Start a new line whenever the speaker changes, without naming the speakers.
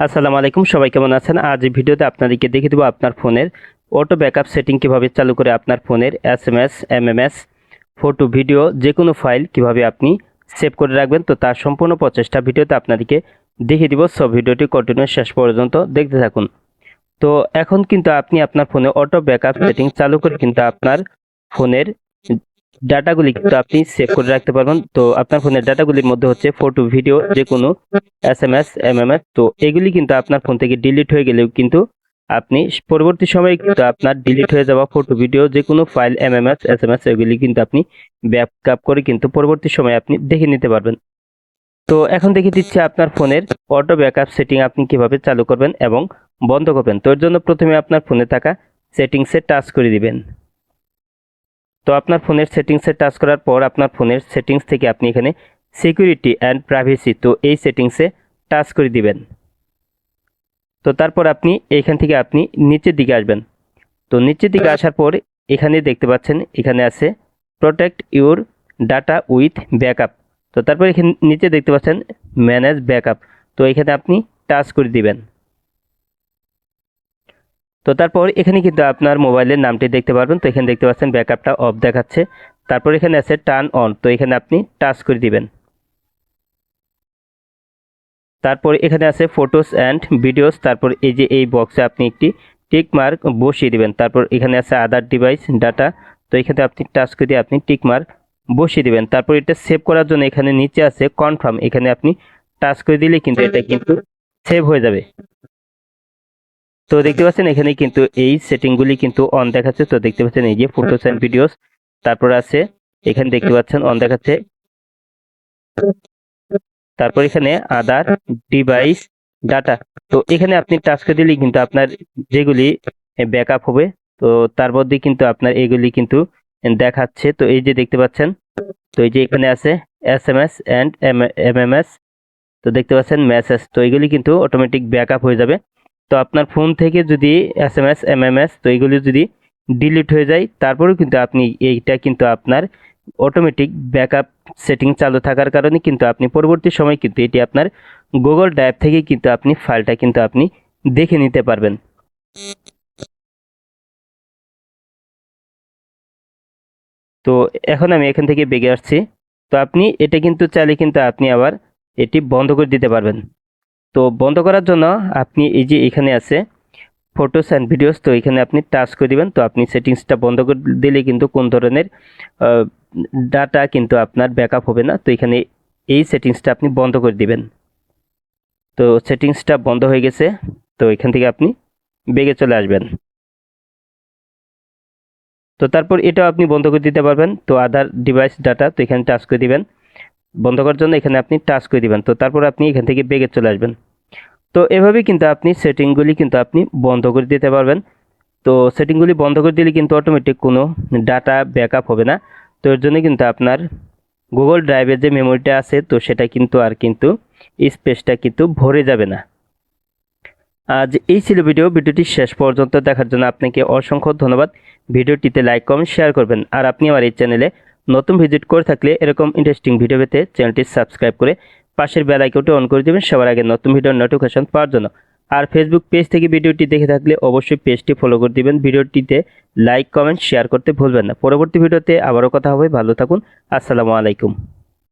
আসসালামু আলাইকুম, সবাই কেমন আছেন? আজ ভিডিওতে আপনাদেরকে দেখে দেবো আপনার ফোনের অটো ব্যাকআপ সেটিং কীভাবে চালু করে আপনার ফোনের S M S M M S photo video যে কোনো ফাইল কীভাবে আপনি সেভ করে রাখবেন। তো তার সম্পূর্ণ প্রচেষ্টা ভিডিওতে আপনাদেরকে দেখিয়ে দিব। সব ভিডিওটি কন্টিনিউ শেষ পর্যন্ত দেখতে থাকুন। তো এখন কিন্তু আপনি আপনার ফোনে অটো ব্যাকআপ সেটিং চালু করে কিন্তু আপনার ফোনের ডাটাগুলি কিন্তু আপনি সেভ করে রাখতে পারবেন। তো আপনার ফোনের ডাটাগুলির মধ্যে হচ্ছে ফটো ভিডিও যে কোনো S M S M M S তো এগুলি কিন্তু আপনার ফোন থেকে ডিলিট হয়ে গেলেও কিন্তু আপনি পরবর্তী সময়ে কিন্তু আপনার ডিলিট হয়ে যাওয়া ফটো ভিডিও যে কোনো file M M S S M S এগুলি কিন্তু আপনি ব্যাকআপ করে কিন্তু পরবর্তী সময়ে আপনি দেখে নিতে পারবেন। তো এখন দেখে দিচ্ছি আপনার ফোনের অটো ব্যাকআপ সেটিং আপনি কীভাবে চালু করবেন এবং বন্ধ করবেন। তো এর জন্য প্রথমে আপনার ফোনে থাকা সেটিংসে টাচ করে দিবেন। তো আপনার ফোনের সেটিংসে টাচ করার পর আপনার ফোনের সেটিংস থেকে আপনি এখানে সিকিউরিটি অ্যান্ড প্রাইভেসি তো এই সেটিংসে টাচ করে দিবেন। তো তারপর আপনি এখান থেকে আপনি নিচের দিকে আসবেন। তো নিচের দিকে আসার পর এখানে দেখতে পাচ্ছেন, এখানে আছে protect your data with backup তো তারপর এখানে নিচে দেখতে পাচ্ছেন ম্যানেজ ব্যাকআপ তো এখানে আপনি টাচ করে দিবেন। তো তারপর এখানে কিন্তু আপনার মোবাইলের নামটি দেখতে পারবেন। তো এখানে দেখতে পাচ্ছেন ব্যাকআপটা অফ দেখাচ্ছে। তারপর এখানে আছে টার্ন অন। তো এখানে আপনি টাচ করে দিবেন। তারপর এখানে আছে ফটোস অ্যান্ড ভিডিওস। তারপর এই যে এই বক্সে আপনি একটি টিক মার্ক বসিয়ে দিবেন। তারপর এখানে আছে আদার ডিভাইস ডাটা। তো এখানে আপনি টাচ করে দিয়ে আপনি টিক মার্ক বসিয়ে দিবেন। তারপর এটা সেভ করার জন্য এখানে নিচে আছে কনফার্ম। এখানে আপনি টাচ করে দিলে কিন্তু এটা কিন্তু সেভ হয়ে যাবে। তো দেখতে পাচ্ছেন, এখানে কিন্তু এই সেটিংগুলি কিন্তু অন দেখাচ্ছে। তো দেখতে পাচ্ছেন, এই যে ফটোস অ্যান্ড ভিডিওস তারপর আছে, এখানে দেখতে পাচ্ছেন অন দেখাচ্ছে। তারপর এখানে আদার ডিভাইস ডাটা তো এখানে আপনি টাচ করে দিলেই কিন্তু আপনার যেগুলি ব্যাকআপ হবে, তো তার মধ্যে কিন্তু আপনার এগুলি কিন্তু দেখাচ্ছে। তো এই যে দেখতে পাচ্ছেন, তো এই যে এখানে আছে S M S and M M S তো দেখতে পাচ্ছেন মেসেজ তো এগুলি কিন্তু অটোমেটিক ব্যাকআপ হয়ে যাবে। তো আপনার ফোন থেকে যদি S M S M M S তো এগুলি যদি ডিলিট হয়ে যায়, তারপরেও কিন্তু আপনি এইটা কিন্তু আপনার অটোমেটিক ব্যাকআপ সেটিং চালু থাকার কারণে কিন্তু আপনি পরবর্তী সময় কিন্তু এটি আপনার গুগল ড্রাইভ থেকে কিন্তু আপনি ফাইলটা কিন্তু আপনি দেখে নিতে পারবেন। তো এখন আমি এখান থেকে বেগে আসছি। তো আপনি এটা কিন্তু চাইলে কিন্তু আপনি আবার এটি বন্ধ করে দিতে পারবেন। তো বন্ধ করার জন্য আপনি এই যে এখানে আছে ফটোস অ্যান্ড ভিডিওস তো এখানে আপনি টাচ করে দিবেন। তো আপনি সেটিংসটা বন্ধ করে দিলে কিন্তু কোন ধরনের ডাটা কিন্তু আপনার ব্যাকআপ হবে না। তো এখানে এই সেটিংসটা আপনি বন্ধ করে দিবেন। তো সেটিংসটা বন্ধ হয়ে গেছে। তো এখান থেকে আপনি বেগে চলে আসবেন। তো তারপর এটাও আপনি বন্ধ করে দিতে পারবেন। তো আধার ডিভাইস ডাটা তো এখানে টাচ করে দিবেন। বন্ধ করার জন্য এখানে আপনি টাচ করে দিবেন। তো তারপর আপনি এখান থেকে বেগে চলে আসবেন। তো এভাবে কিন্তু আপনি সেটিংগুলি কিন্তু আপনি বন্ধ করে দিতে পারবেন। তো সেটিংগুলি বন্ধ করে দিলে কিন্তু অটোমেটিক কোনো ডাটা ব্যাকআপ হবে না। তো এর জন্য কিন্তু আপনার গুগল ড্রাইভের যে মেমোরিটা আছে, তো সেটা কিন্তু আর কিন্তু স্পেসটা কিন্তু ভরে যাবে না। আজ এই ছিল ভিডিও ভিডিওটি শেষ পর্যন্ত দেখার জন্য আপনাকে অসংখ্য ধন্যবাদ। ভিডিওটিতে লাইক কমেন্ট শেয়ার করবেন। আর আপনি আমার এই চ্যানেলে নতুন ভিজিট করে থাকলে এরকম ইন্টারেস্টিং ভিডিও পেতে চ্যানেলটি সাবস্ক্রাইব করে পাশের বেল আইকনটি অন করে দেবেন, সবার আগে নতুন ভিডিওর নোটিফিকেশন পাওয়ার জন্য। আর ফেসবুক পেজ থেকে ভিডিওটি দেখে থাকলে অবশ্যই পেজটি ফলো করে দিবেন। ভিডিওটিতে লাইক কমেন্ট শেয়ার করতে ভুলবেন না। পরবর্তী ভিডিওতে আবারও কথা হবে। ভালো থাকুন। আসসালামু আলাইকুম।